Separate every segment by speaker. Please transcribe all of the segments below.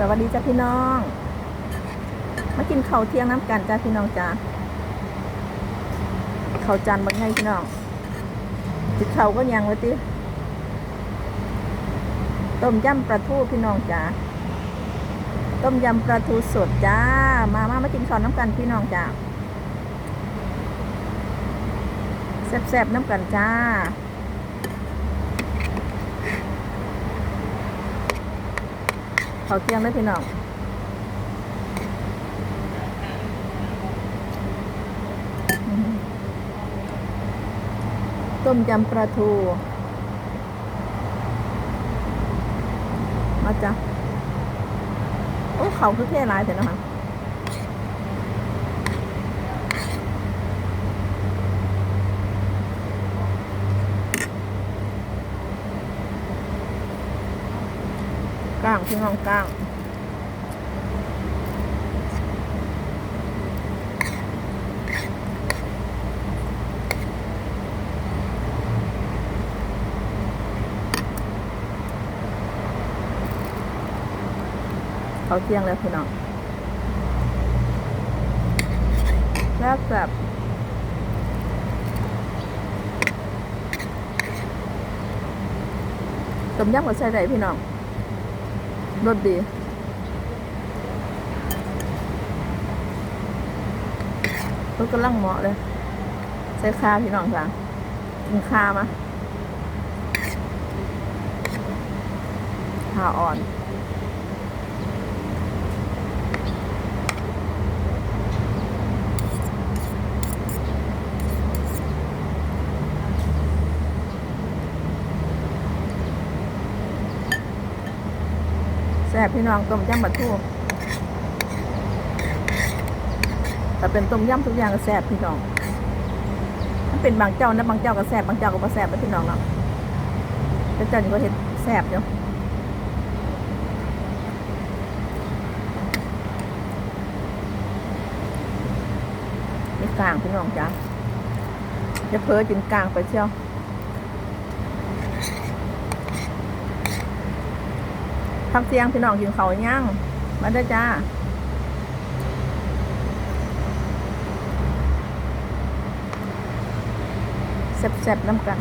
Speaker 1: สวัสดีจ้าพี่น้อง มากินข้าวเที่ยงน้ำกันจ้าพี่น้องจ้าข้าวจานบางไงพี่น้องจิข้าก็ยังไว้ติต้มยำปลาทูพี่น้องจ้าต้มยำปลาทูสดจ้า มามามากินข้าวน้ำกันพี่น้องจ้าแซ่บๆน้ำกันจ้า ข้าเที่ยงได้พี่น้องต้มยำปลาทู มาจ้ะ โอ้เขาคือเท่ร้ายแต่นะคะ ก้างพี่น้องก้างเขาเที่ยงแล้วพี่น้องแล้วแบบต้มยำกับใส่ไรพี่น้อง รสดีรสกำลังเหมาะเลย ใส่ข้าพี่น้องจ้ะกินข้ามะข้าอ่อน ซ่บพี่น้องต้มยำปลาทูแต่เป็นต้มยำทุกอย่างก็แซ่บพี่น้องมันเป็นบางเจ้านะบางเจ้าก็แซ่บบางเจ้าก็บ่แซ่บนะพี่น้องเนาะแต่เจ้านี่ก็เห็ดแซ่บอยู่นี่กลางพี่น้องจ้ะจะเพ้อจินกลางไปเชียว พักเสียงพี่น้องกินเขาวย่างมาได้จ้าแซ่บๆน้ำกัน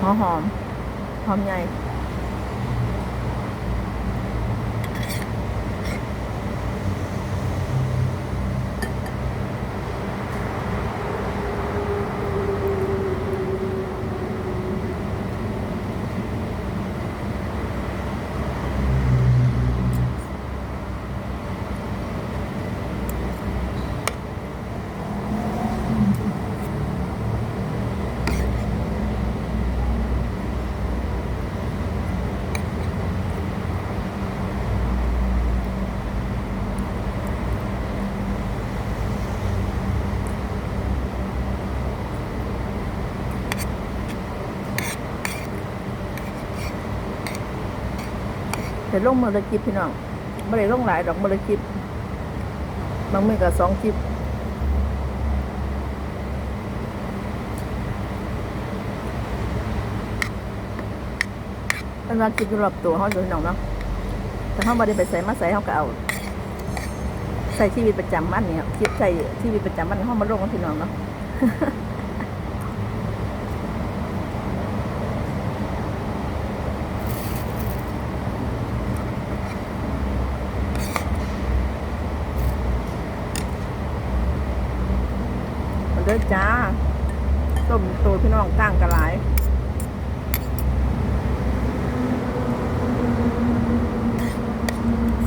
Speaker 1: หอมหอมหอมใหญ่ เห็นลงมือละจิบพี่น้องไม่ได้ลงหลายดอกมือละจิบบางมือก็สองจิบเป็นว่ากินอยู่รอบตัวเขาอยู่พี่น้องเนาะแต่เขาไม่ได้ไปใส่มาใส่เขาก็เอาใส่ชีวิตประจำวันเนี่ยคิดใส่ชีวิตประจำวันเขามาลงกับพี่น้องเนาะ ด้อจ้าต้มตัวพี่น้องก้างกระหลาย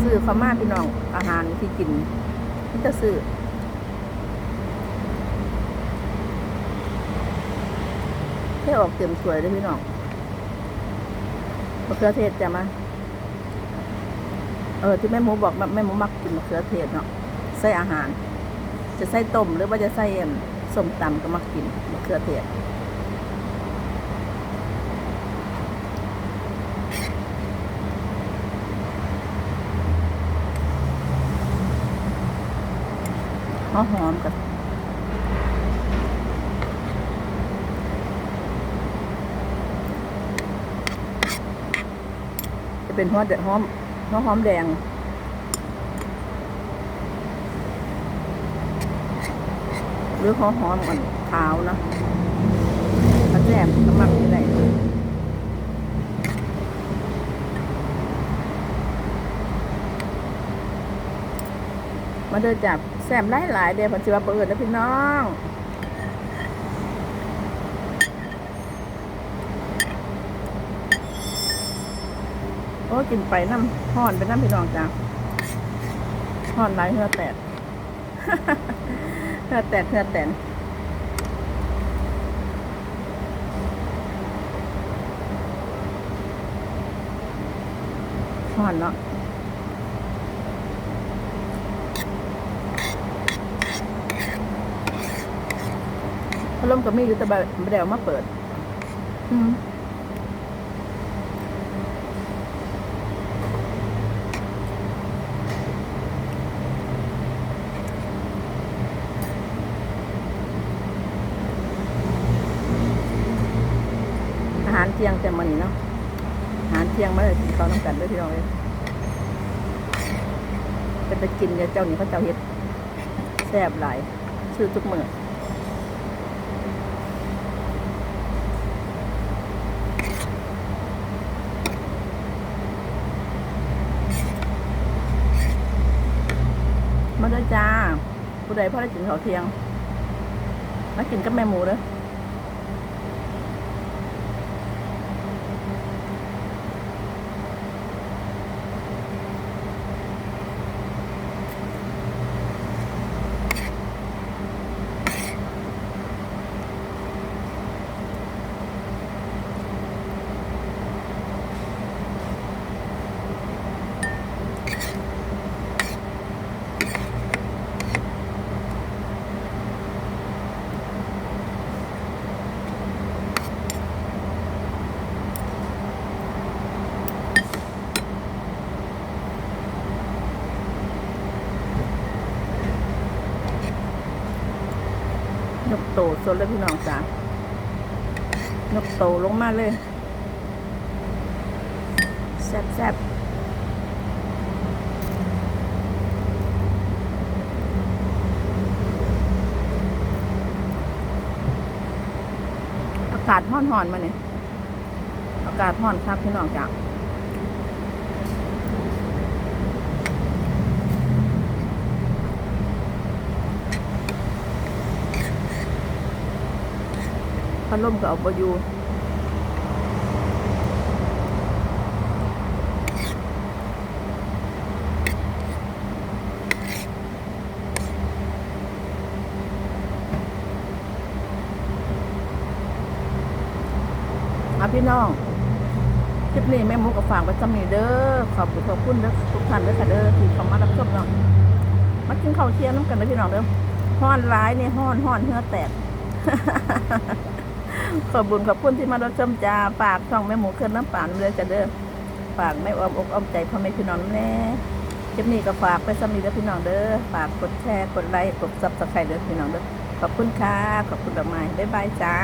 Speaker 1: ซื้อเขามาพี่น้องอาหารที่กินที่จะซื้อให้ออกเต็มสวยเลยพี่น้องมะเขือเทศจะมา เออที่แม่หมูบอกแม่หมูมักกินมะเขือเทศเนาะใส่อาหาร จะใส่ต้มหรือว่าจะใส่เอิ่ม ส้มตำก็มากินมะเขือเทศหอมหอมกับจะเป็นหอมหอมหอมแดง หรือหัวหอมอ่อนขาวเนาะกระแจมน้ำมันที่ไหนมาเดินจับแซมหลายหลายเดียวพันธิวาเปิดนะพี่น้องโอ้กินไปน้ำห่อนไปน้ำพี่น้องจ้าห่อนหลเหือแตก เหือแตกเหือแตนห่อนเนาะพัดลมก็มีอยู่แต่แบบเดี๋ยวมาเปิด อืม อาหารเที่ยง แต่มันนี่เนาะอาหารเที่ยงมาเลยกินข้าวน้ำกันด้วยพี่น้องเลยเป็นไปกินเนี่ยเจ้านี่เขาเจ้าเฮ็ดแซ่บหลายชื่อทุกมื้อมาด้วยจ้าผู้ใดพ่อได้กินข้าวเที่ยงมากินกับแม่หมูเด้อ นกโตสดเลยพี่น้องจ้านกโตลงมาเลย แซ่บแซ่บอากาศห้อนหอนๆมาเนี่ยอากาศห้อนครับพี่น้องจ้า พัดลมก็เอาไปอยู่อะพี่น้อง คลิปนี้แม่มูกับฝากไว้จำนีเด้อ ขอบคุณขอบคุณเด้อทุกท่านเด้อค่ะเด้อที่เข้ามารับชมเนาะมากินข้าวเที่ยงน้ำกันเด้อพี่น้องเด้อห้อนร้ายเนี่ยห้อนห้อนเหือแตก ขอบุญขอบคุณที่มารับชมจ้าฝากช่องแม่หมูเคลื่อนน้ำป่านเลยจ้ะเด้อฝากแม่อ้อมอกอ้อมใจพ่อแม่พี่น้องแน่คลิปนี้ก็ฝากไปสมีเด้อพี่น้องเด้อฝากกดแชร์กดไลค์กดซับสไครต์เด้อพี่น้องเด้อขอบคุณค่ะขอบคุณดอกไม้บ๊ายบายจ้า